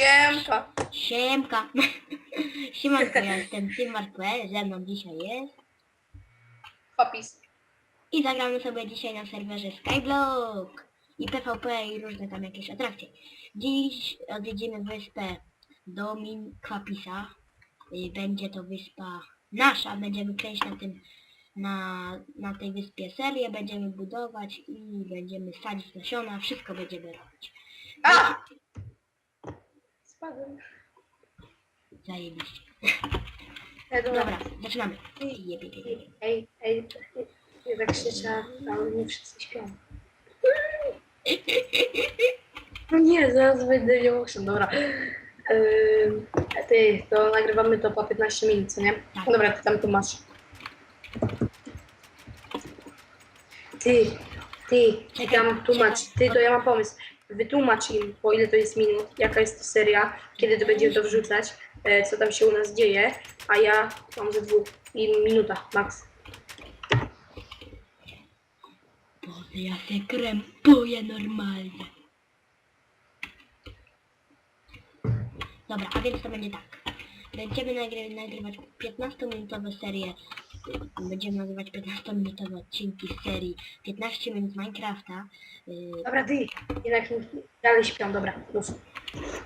Siemka. Siemka. Siemanko, ja jestem Symar.pl, ze mną dzisiaj jest. Papis. I zagramy sobie dzisiaj na serwerze Skyblock i PvP i różne tam jakieś atrakcje. Dziś odwiedzimy wyspę Domin Kwapisa. Y, Będzie to wyspa nasza, będziemy kręcić na tym na, na tej wyspie serię, będziemy budować i będziemy sadzić nasiona, wszystko będziemy robić. A! Spadłem. Zajebiście. E, dobra. Dobra, zaczynamy. Jebie, jebie, jebie. Ej, ej, ja tak krzyczę, ale nie wszyscy śpią. No nie, zaraz będę miał okrzem, dobra. Ym, ty, to nagrywamy to po 15 minut, co nie? Tak. Dobra, ty tam tu masz. Ty, ty, ty tam tłumacz, ty, to ja mam pomysł. Wytłumacz im, po ile to jest minut, jaka jest to seria, kiedy to będziemy to wrzucać, e, co tam się u nas dzieje, a ja mam ze dwóch i minuta, max. Boże, ja się krępuję normalnie. Dobra, a więc to będzie tak. Będziemy nagry nagrywać 15-minutowe serie. Będziemy nagrywać 15-minutowe odcinki z serii 15 minut Minecrafta. Yy, Dobra, ty, jednak dalej śpią, dobra, mów.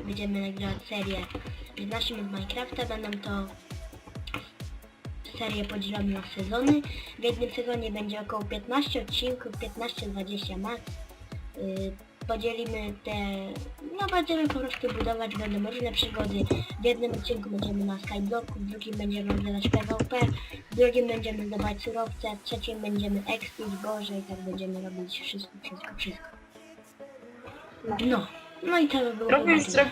Będziemy nagrywać serię 15 minut Minecrafta. Będą to serie podzielone na sezony. W jednym sezonie będzie około 15 odcinków, 15-20 max. Yy, podzielimy te... No będziemy po prostu budować, będą różne przygody. W jednym odcinku będziemy na Skyblocku, w drugim będziemy oglądać PvP, w drugim będziemy zdobywać surowce, w trzecim będziemy expić Boże i tak będziemy robić wszystko, wszystko, wszystko. No. No, i to by było Trochę chyba zro...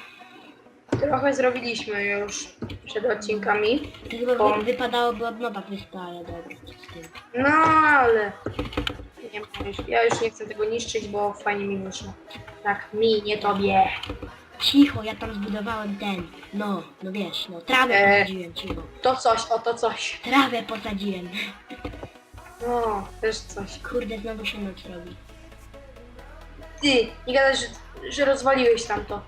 Trochę zrobiliśmy już przed odcinkami. To chyba O. wy, wypadałoby od nowa wyspa, ale dobra, co z tym. No ale... Ja już nie chcę tego niszczyć, bo fajnie mi wyszło. Tak, mi, nie tobie. Cicho, ja tam zbudowałem ten, no, no wiesz, no, trawę E. posadziłem, cicho. To coś, o to coś. Trawę posadziłem. No, też coś. Kurde, znowu się noc robi. Ty, nie gadaj, że, że rozwaliłeś tamto.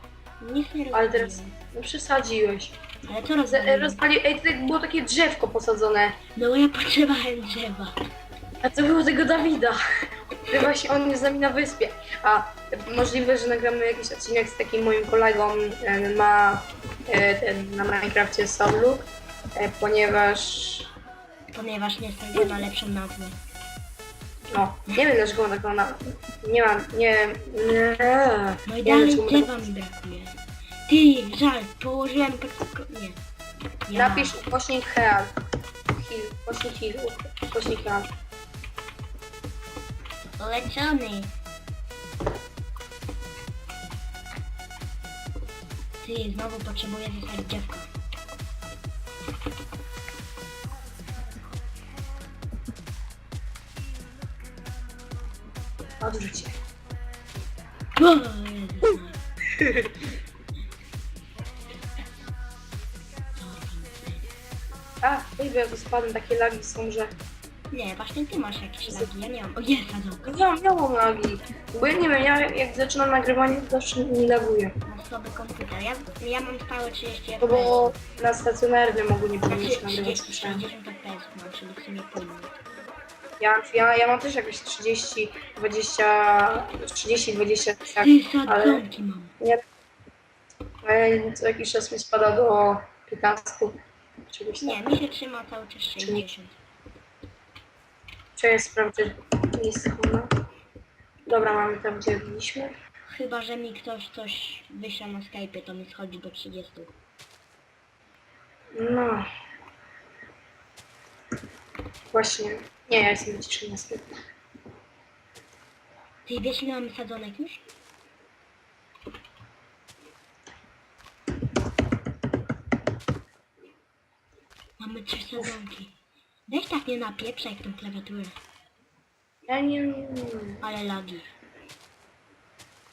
Nic nie Ale rozwaliłem. teraz no, przesadziłeś. Ale co Z, e, rozwaliłem? rozwali... Ej, tutaj było takie drzewko posadzone. No bo ja potrzebowałem drzewa. A to było tego Dawida. Właśnie on jest z nami na wyspie. A możliwe, że nagramy jakiś odcinek z takim moim kolegą. e, Ma e, ten na Minecrafcie Souluk, e, ponieważ Ponieważ nie na lepszą nazwę. no, nie wiem dlaczego on taką na... Nie mam, nie... nie. No Nie i wiem, dalej dlaczego drzewa mi brakuje. Ty, żal, położyłem pod... Nie. Ja. Napisz ukośnik Heal. Heal, ukośnik Heal, ukośnik Heal. Leczony. Ty, znowu potrzebuję zostać dziewką. Odwróć się. O, Jezus. A, ej, bo ja tu spadłem, takie lagi są, że... Nie, właśnie ty masz jakieś lagi, ja nie mam. O, jest sadzonka. Ja miałam lagi. Bo ja nie wiem, ja jak zaczynam nagrywanie, to zawsze mi laguje. Mam słaby komputer. Ja, ja mam stałe 30 To FPS. bo na stacjonarnym mogу nie powinieneś nagrywać 30, słyszałem. 60 FPS mam, czyli w sumie minuty. Ja, ja, ja mam też jakieś 30, 20, 30, 20, tak, Ty, ale mam. nie, ale co jakiś czas mi spada do 15, czegoś tam. Nie, mi się trzyma cały czas 60. Czy ja sprawdzę miejsce chmura? Dobra, mamy tam gdzie byliśmy. Chyba, że mi ktoś coś wyśle na Skype, to mi schodzi do 30. No. Właśnie. Nie, ja jestem wyciszony sklepie. Ty wiesz ile mamy sadzonek już? Mamy trzy sadzonki. Weź tak nie napieprzaj tą klawiaturę. Ja nie... Ale lagi.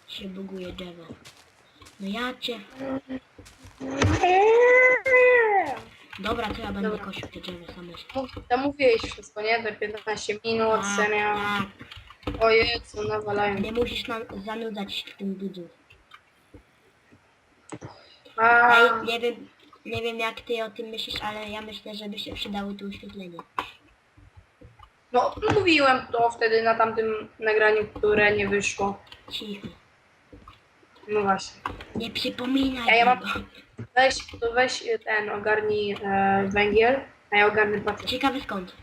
Się buguje drzewo. No ja cię... Dobra, to ja będę Dobra. kosił te drzewo same. Mów- Tam mówiłeś wszystko, nie? Do 15 minut, Tak, seria. tak. O Jezu, nawalają. Nie musisz nam zanudzać w tym budzu. A, Ej, nie wiem, nie wiem jak ty o tym myślisz, ale ja myślę, że by się przydało tu oświetlenie. no mówiłem to wtedy na tamtym nagraniu, które nie wyszło. Cicho. No właśnie. Nie przypominaj Ja- ja mam- tego. Weź, to weź y, ten, ogarnij e, węgiel, a ja ogarnę patyk. Ciekawy skąd?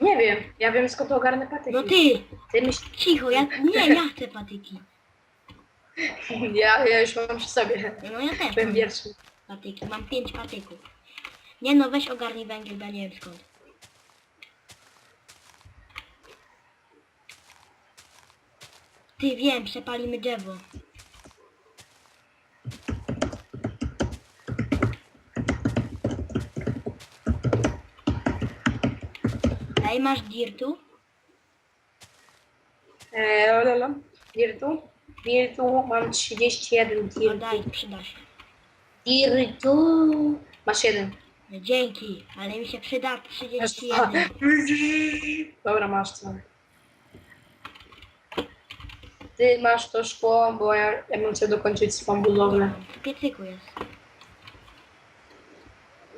Nie wiem, ja wiem skąd ogarnę patyki. No ty! Ty myśl... Cicho, ja nie, ja chcę patyki. Ja, ja już mam przy sobie. No ja też Byłem mam pierwszy. Patyki, mam pięć patyków. Nie no, weź ogarnij węgiel, ja nie wiem skąd. Ty wiem, przepalimy drzewo. Daj, masz dirtu? E, lala. Dirtu? Dirtu mam 31 No dirtu. daj, przyda się. Dirtu. Masz jeden. No dzięki, ale mi się przyda 31. Dobra, masz co. Ty masz to szkło, bo ja, ja bym chciał dokończyć swoją budowlę. W piecyku jest.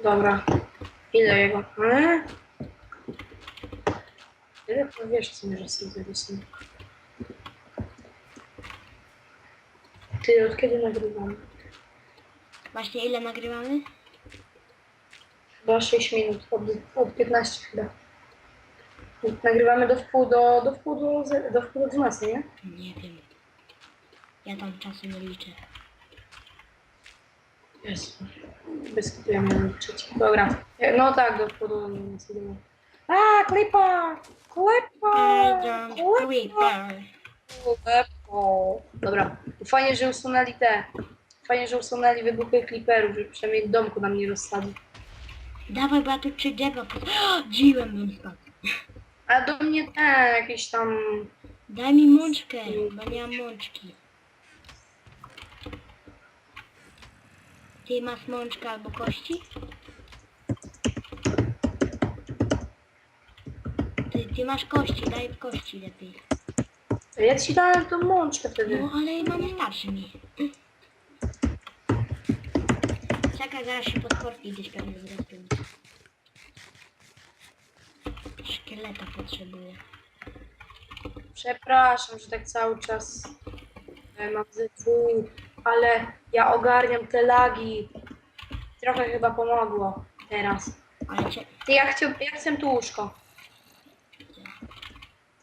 Dobra. Ile jego? E? Ile to wiesz, co może sobie zapisać? Ty, od kiedy nagrywam? Właśnie ile nagrywamy? Chyba 6 minut, od, od 15 chyba. Nagrywamy do wpół do, do wpół do, ze- do wpół do 12, nie? Nie wiem. Ja tam czasu nie liczę. Jezu. Bez kitu ja miałem liczyć. Dobra. No tak, do wpół do 12. dobra. A, klipa! Klipa! Adam Creeper. Klepo. Dobra. Fajnie, że usunęli te. Fajnie, że usunęli wybuchy kliperów, że przynajmniej domku nam nie rozsadzi. Dawaj, bo ja tu trzy drzewa pod... Dziłem bym spadł. A do mnie te jakieś tam... Daj mi mączkę, bo nie mam mączki. Ty masz mączkę albo kości? Ty, ty masz kości, daj kości lepiej. Ja ci dałem tą mączkę wtedy. No ale mam starszy mi. Czekaj, zaraz się pod korki gdzieś pewnie zrespię. Szkieleta potrzebuję. Przepraszam, że tak cały czas e, mam zepsuł, ale ja ogarniam te lagi. Trochę chyba pomogło teraz. Ale cię... Ty, ja, chciał, ja chcę tu łóżko.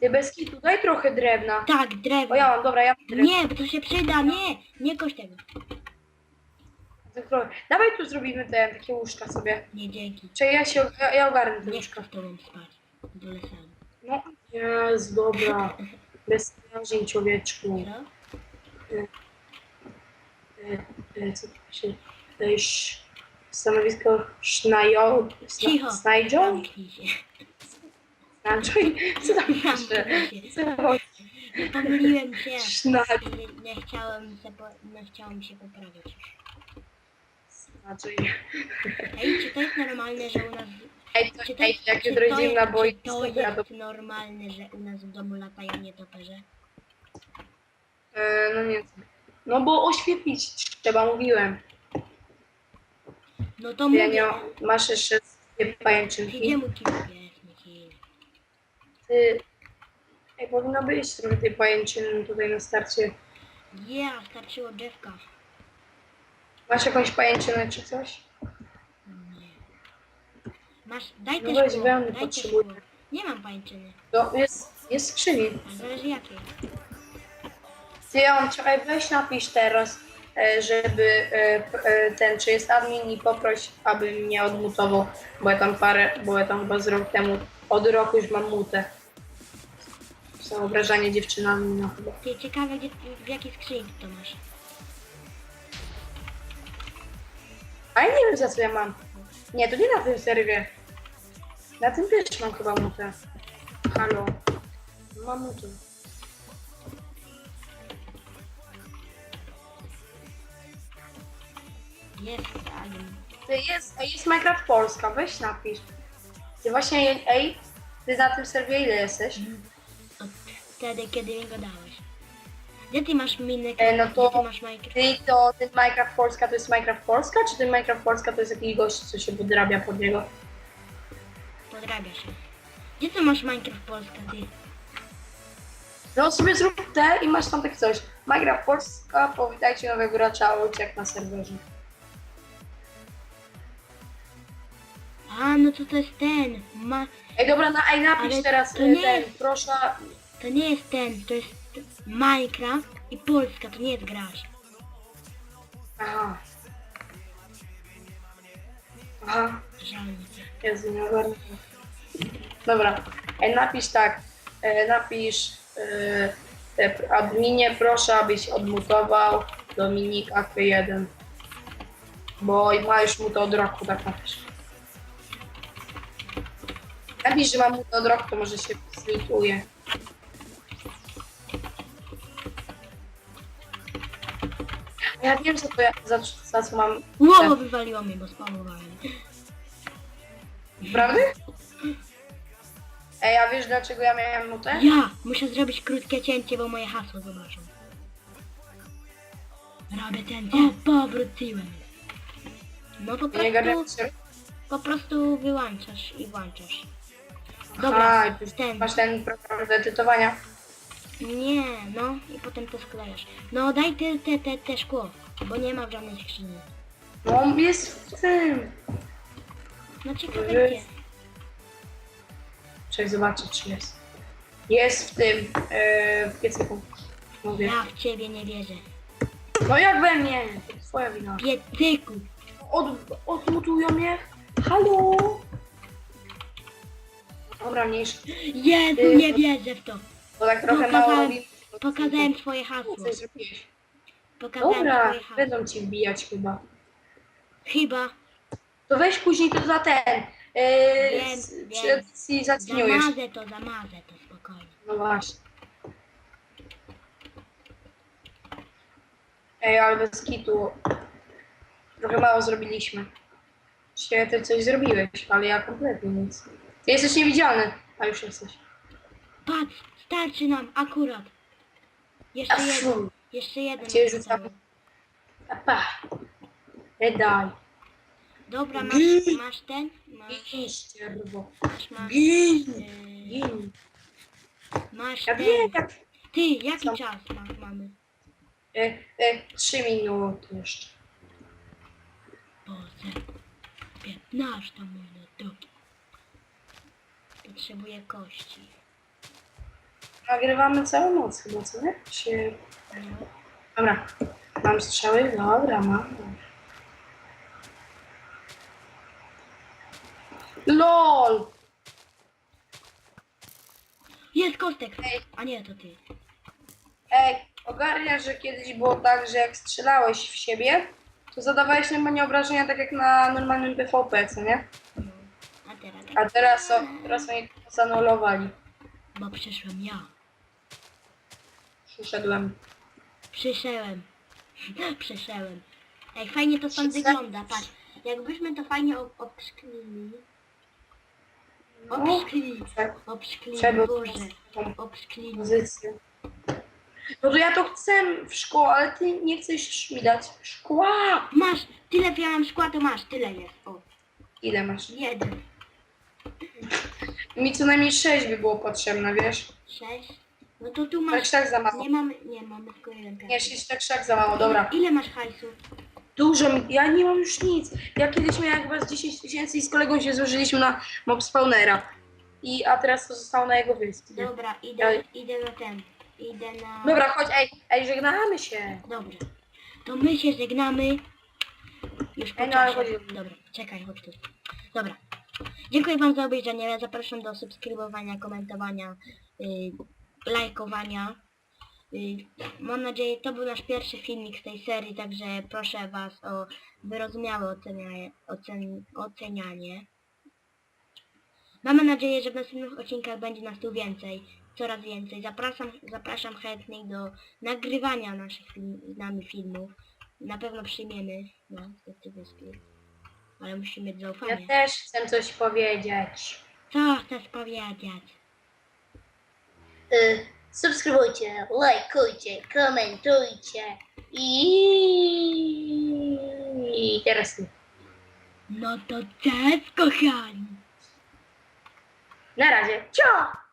Ty bez kitu, daj trochę drewna. Tak, drewno. O ja mam, dobra, ja mam drewno. Nie, bo to się przyda, nie! Nie kość tego. Trochę. Dawaj tu zrobimy te takie łóżka sobie. Nie, dzięki. Czy ja się, ja, ja ogarnę te Nie łóżka. chcę z tobą spać. Wolę sam. No, jest, dobra. Bez wrażeń, człowieczku. Co? E, e, co to się... To jest stanowisko Sznajo... Cicho. Snajdzio? Zamknij się. Co tam się. Co? Pomyliłem się. Nie, nie chciałem się, po, nie chciałem się poprawiać już. Znaczy... Ej, czy to jest normalne, że u nas... Ej, to, Czy to, ej, jak czy jutro to, idziemy jest, na czy to to ja jest normalne, że u nas w domu latają nietoperze? E, no nie No bo oświetlić trzeba, mówiłem. No to mówię. Janio, masz jeszcze dwie Gdzie pajęczynki. mu kij. Ty... Ej, powinno być trochę tej pajęczyny tutaj na starcie. Ja, starczyło drzewka. Masz jakąś pajęczynę czy coś? Nie. Masz, daj No też weź szkło, wełny, daj też potrzebuję. Nie mam pańczyny. To jest, jest w skrzyni. A zależy jakie. Ty, on, czekaj, weź napisz teraz, e, żeby e, p- e, ten, czy jest admin i poproś, aby mnie odmutował, bo ja tam parę, bo ja tam chyba z rok temu, od roku już mam mutę. Są obrażanie dziewczynami, no chyba. Ty, ciekawe gdzie, w jakiej skrzynce to masz. A ja nie wiem za co ja mam. Nie, to nie na tym serwie. Na tym też mam chyba mutę. Halo. Mam mutę. Jest admin. Ty, jest, ej, jest Minecraft Polska, weź napisz. Ty właśnie, ej, ty na tym serwie ile jesteś? Od wtedy, kiedy mi go dałeś. Gdzie ty masz miny? E, no to- Gdzie ty masz Minecraft? Ty to ten Minecraft Polska to jest Minecraft Polska, czy ten Minecraft Polska to jest jakiś gość, co się podrabia pod niego? Podrabia się. Gdzie ty masz Minecraft Polska, ty? No sobie zrób te i masz tam takie coś. Minecraft Polska, powitajcie nowego gracza, uciek na serwerze. A, no to to jest ten. Ma... Ej, dobra, na, ej, napisz Ale teraz to e, nie ten, jest- proszę. To nie jest ten, to jest Minecraft i Polska, to nie jest gracz. Aha. Aha. Jezu, nie ogarnę. Dobra, ej, napisz tak, e, napisz e, e, adminie, proszę, abyś odmutował Dominika K1. Bo ma już mu to od roku, tak napisz. Napisz, że mam mu to od roku, to może się zlituje. Ja wiem, co to ja, za, za co mam Ło, wywaliło mnie, bo spamowałem. Prawda? Ej, a wiesz dlaczego ja miałem nutę? Ja muszę zrobić krótkie cięcie, bo moje hasło zobaczą. Robię cięcie. O, powróciłem. No po Nie gadam prostu, się. po prostu wyłączasz i włączasz. Aha, Dobra, i ty ten. masz ten program do edytowania. Nie, no i potem to sklejasz. No daj te, te, te, te szkło, bo nie ma w żadnej skrzyni. No jest w tym. No ciekawe Jest. gdzie. Czekaj, zobaczę czy jest. Jest w tym, yy, w piecyku. Mówię. Ja w ciebie nie wierzę. No jak we mnie? Twoja wina. Piecyku! Od, odmutują mnie? Halo? Dobra, mniejszy. Jezu, nie wierzę w to. Bo tak trochę Pokazałem- mało robi. Pokazałem twoje hasło. Coś zrobiłeś. Pokazałem Dobra, twoje hasło. będą ci wbijać chyba. Chyba To weź później to za ten. Yy, Wiem, z- wiem. edycji zaciniujesz. zamazę to, zamazę to spokojnie. No właśnie. Ej, ale bez kitu. Trochę mało zrobiliśmy. Się ty coś zrobiłeś, ale ja kompletnie nic. Ty jesteś niewidzialny, a już jesteś. Patrz, starczy nam akurat. Jeszcze A jeden, fu, jeszcze jeden. Cię rzucam. zostało. a pa. Nie daj. Dobra, masz, Gin. masz ten? Masz, Gin, ścierwo. masz, masz, Gin. yy, Gin. masz Ja ten. jak... Ty, jaki Co? czas ma, mamy? E, e, trzy minuty jeszcze. Boże, 15 minut. Potrzebuję kości. Nagrywamy całą noc chyba, co nie? Czy... Dobra. Mam strzały? Dobra, mam. LOL! Jest kostek! Ej. A nie, to ty. Ej, ogarniasz, że kiedyś było tak, że jak strzelałeś w siebie, to zadawałeś normalnie obrażenia tak jak na normalnym PvP, co nie? No. A teraz tak, A teraz, o, teraz oni to zanulowali. bo przyszłem ja. Przyszedłem. Przyszedłem. Przyszedłem. Ej, fajnie to stąd Przyszedł- wygląda, patrz. Jakbyśmy to fajnie ob obszklili. No, Obszklili. Obszklili, Wszedł Boże. Obszklili. pozycję. No to ja to chcę w szkło, ale ty nie chcesz mi dać szkła. Masz, tyle mam szkła, to masz, tyle jest. O, Ile masz? jeden, Mi co najmniej sześć by było potrzebne, wiesz? sześć. No to tu Tak masz, tak za mało. nie mamy, nie mamy tylko jeden Nie, piasek. sześć tak szak za mało, dobra. Ile masz hajsu? Dużo mi, ja nie mam już nic. Ja kiedyś miałem chyba z 10 tysięcy i z kolegą się złożyliśmy na mob spawnera. I, a teraz to zostało na jego wyspie. Dobra, idę, idę na ten. Idę na... Dobra, chodź, ej, ej, żegnamy się. Dobrze. To my się żegnamy. Już po Ej, no, ale czasie. chodź- Dobra, czekaj, chodź tu. Dobra. Dziękuję Wam za obejrzenie. Zapraszam do subskrybowania, komentowania, yy, lajkowania. Mam nadzieję, to był nasz pierwszy filmik z tej serii, także proszę Was o wyrozumiałe ocenia, ocen, ocenianie. Mamy nadzieję, że w następnych odcinkach będzie nas tu więcej, coraz więcej. Zapraszam, zapraszam chętnych do nagrywania naszych film, z nami filmów. Na pewno przyjmiemy no, z wyspy. Ale musimy mieć Ja zaufanie. też chcę coś powiedzieć. Co chcesz powiedzieć? Y, subskrybujcie, lajkujcie, komentujcie i... i teraz ty. No to cześć kochani! Na razie. Cio!